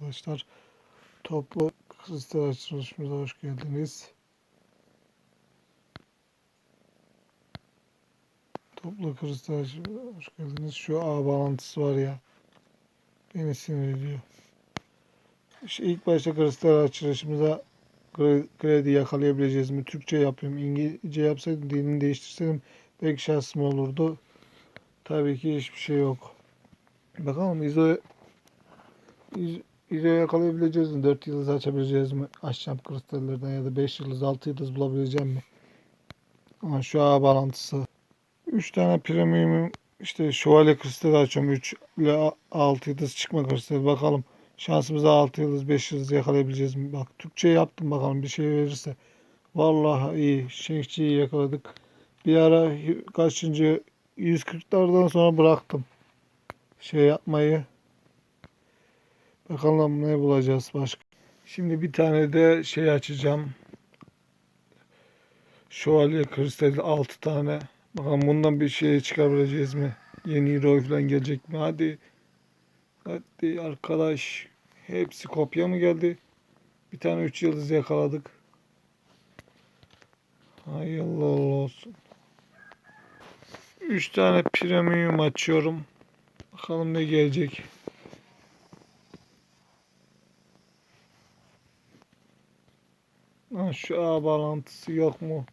arkadaşlar. Toplu kristal açılışımıza hoş geldiniz. Toplu kristal açılışımıza hoş geldiniz. Şu ağ bağlantısı var ya. Beni sinir ediyor. İşte ilk başta kristal açılışımıza kre- kredi yakalayabileceğiz mi? Türkçe yapıyorum. İngilizce yapsaydım dilini değiştirseydim belki şansım olurdu. Tabii ki hiçbir şey yok. Bakalım İzo İz- İzo'yu yakalayabileceğiz mi? 4 yıldız açabileceğiz mi? Açacağım kristallerden ya da 5 yıldız 6 yıldız bulabileceğim mi? Ama şu ağ bağlantısı. 3 tane premium işte şövalye kristali açıyorum. 3 ile 6 yıldız çıkma kristali. Bakalım şansımıza 6 yıldız 5 yıldız yakalayabileceğiz mi? Bak Türkçe yaptım bakalım bir şey verirse. Vallahi iyi. Şenkçiyi yakaladık. Bir ara kaçıncı 140'lardan sonra bıraktım. Şey yapmayı. Bakalım ne bulacağız başka. Şimdi bir tane de şey açacağım. Şövalye kristali 6 tane. Bakalım bundan bir şey çıkarabileceğiz mi? Yeni hero falan gelecek mi? Hadi. Hadi arkadaş. Hepsi kopya mı geldi? Bir tane 3 yıldız yakaladık. Hayırlı olsun. 3 tane premium açıyorum. Bakalım ne gelecek. Ha, şu ağ bağlantısı yok mu?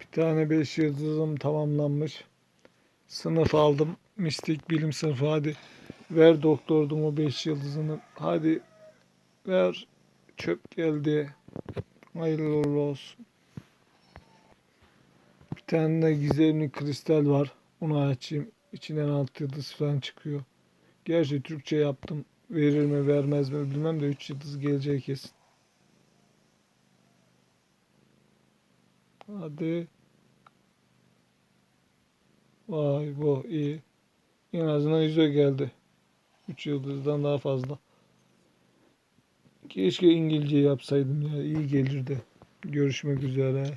Bir tane 5 yıldızım tamamlanmış. Sınıf aldım. Mistik bilim sınıfı hadi. Ver doktordum o 5 yıldızını. Hadi ver. Çöp geldi. Hayırlı olsun. Bir tane de gizemli kristal var. Onu açayım. İçinden 6 yıldız falan çıkıyor. Gerçi Türkçe yaptım. Verir mi vermez mi bilmem de 3 yıldız gelecek kesin. Hadi. Vay bu iyi. En azından yüze geldi. 3 yıldızdan daha fazla. Keşke İngilizce yapsaydım ya. iyi gelirdi. Görüşmek üzere.